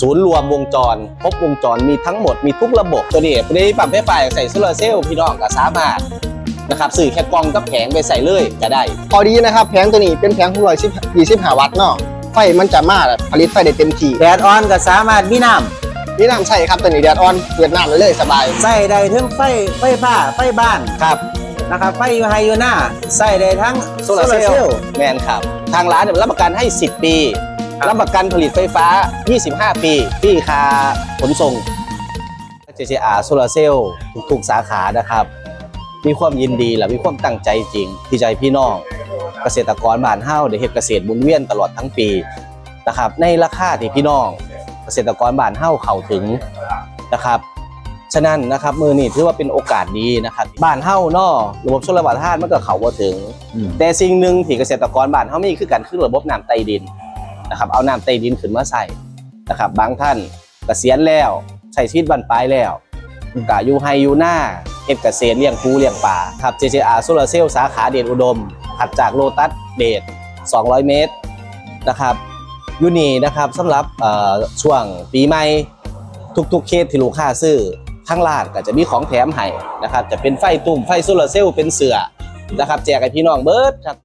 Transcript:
ศูนย์รวมวงจร ครบวงจรมีทั้งหมดมีทุกระบบตัวนี้ตัวนี้ปั๊มไฟฟ้าใส่โซลาร์เซลล์พี่น้องก็สามารถนะครับสื่อแค่กล่องกับแผงไปใส่เลยก็ได้พอดีนะครับแผงตัวนี้เป็นแผง6 1 25วัตต์เนาะไฟมันจะมาผลิตไฟได้เต็มที่แดดออนก็สามารถมีน้นี่น้ำใช่ครับตัวนี้แดดออนเปิดน้ำได้เลยสบายำใส่ได้ทั้งไฟไฟฟ้าไฟบ้านครับนะครับไฟไฮยูน่าใส่ได้ทั้งโซลาร์เซลล์แมนครับ ทางร้านเนี่ยรับประกันให้ 10 ปี รับประกันผลิตไฟฟ้า 25 ปีพี่คาขนส่ง JCR โซลาร์เซลล์ทุกๆสาขานะครับ มีความยินดีและมีความตั้งใจจริง ที่ใจะให้พี่น้อง เกษตรกรบ้านเฮาได้เฮ็ดเกษตรหมุนเวียนตลอดทั้งปีนะครับในราคาที่พี่น้อง เกษตรกรบ้านเฮาเข้าถึงนะครับฉะนั้นนะครับมือนี่ถือว่าเป็นโอกาสดีนะครับบ้านเฮาเนาะระบบชลประทานมันก็เข้าบ่ถึง แต่สิ่งหนึ่งที่เกษตรกรบ้านเฮามีคือการคือระบบน้ำใต้ดิน นะครับเอาน้ำใต้ดินขึ้นมาใส่นะครับบางท่านเกษียณแล้วใช้ชีวิตบรรปลายแล้วก็อยู่ไฮอยู่หน้าเฮ็ดเกษตรเลี้ยงปูเลี้ยงปลาครับ JJR Solar Cell สาขาเดชอุดมถัดจากโลตัสเดช200 เมตรนะครับอยูนี่นะครับสำหรับเอ่อช่วงปีใหม่ทุกๆเคสที่ลูกค้าซื้อทั้งร้านก็จะมีของแถมให้นะครับจะเป็นไฟตุ่มไฟโซลาร์เซลล์เป็นเสือนะครับแจกให้พี่น้องเบิร์ดครับ